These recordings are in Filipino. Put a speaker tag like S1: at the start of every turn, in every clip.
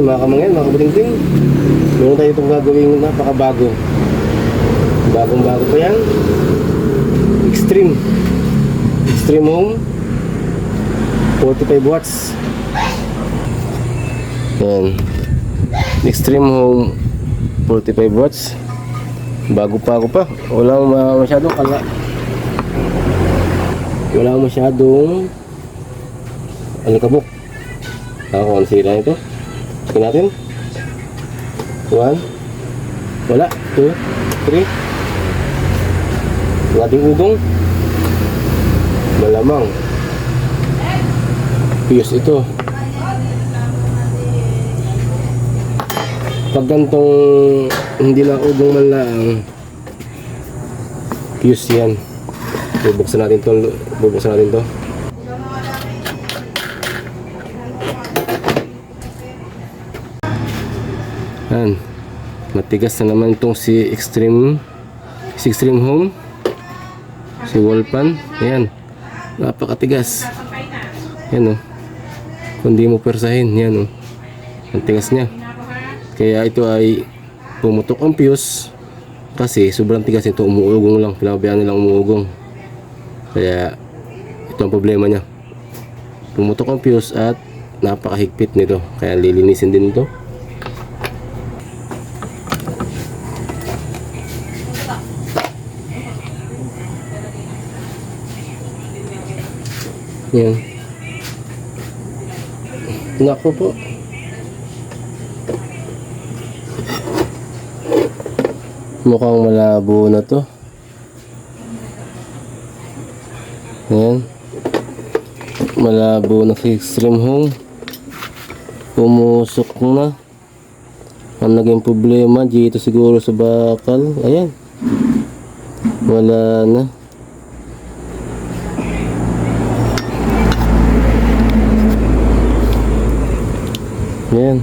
S1: Yun, mga kamangyan, mga kabuting-ting. Meron tayo itong gagawing napakabago. Bagong bago pa yan. Extreme. Extreme Home. 45 watts. Yan. Extreme Home 45 watts. Bago pa ako pa. Wala ma- masyadong kala. Wala masyadong alikabok. Ako, ang sira nito. Tingnan natin. One. Wala. Two. Three. Wala ding udong. Malamang. Fuse ito. Pag gantong hindi na udong man lang, fuse yan. Bubuksan natin to. Bubuksan natin to. Yan. Matigas na naman itong si Extreme si Extreme Home. Si Wallpan. Ayan. Napakatigas. Yan o. Kung di mo persahin. Yan o. Ang tigas niya. Kaya ito ay pumutok ang fuse. Kasi sobrang tigas ito. Umuugong lang. Pinabayaan nilang umuugong. Kaya ito ang problema niya. Pumutok ang fuse at napakahigpit nito. Kaya lilinisin din ito. Yan. Nako po. Mukhang malabo na to. Ayan. Malabo na si Extreme Home. Pumusok na. Ang naging problema dito siguro sa bakal. Ayan. Wala na. Ayan.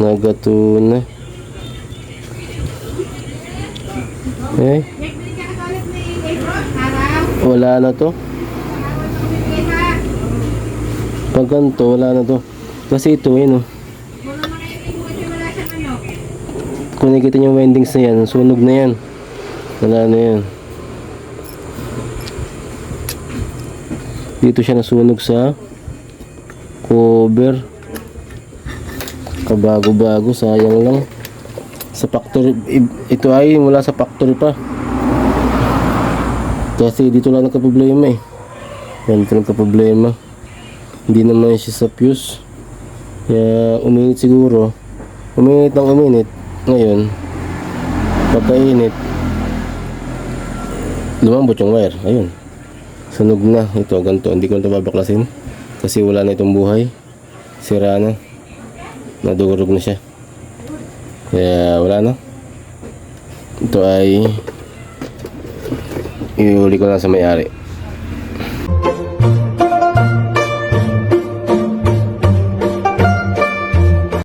S1: Nagato na. Eh, wala na to. Pag ganito, wala na to. Kasi ito, yun oh. Kung nakikita yung windings na yan, sunog na yan. Wala na yan. Dito siya nasunog sa cover. Kabago-bago, sayang lang. Sa factory, ito ay mula sa factory pa. Kasi dito lang nagka-problema eh. Yan, dito nagka-problema. Hindi naman siya sa fuse. Kaya uminit siguro. Uminit ng uminit. Ngayon, pagkainit, lumambot yung wire. Ayun. Sunog na. Ito, ganito. Hindi ko na ito babaklasin. Kasi wala na itong buhay. Sira na. Nadurog na siya. Kaya wala na. Ito ay iuli ko lang sa may-ari.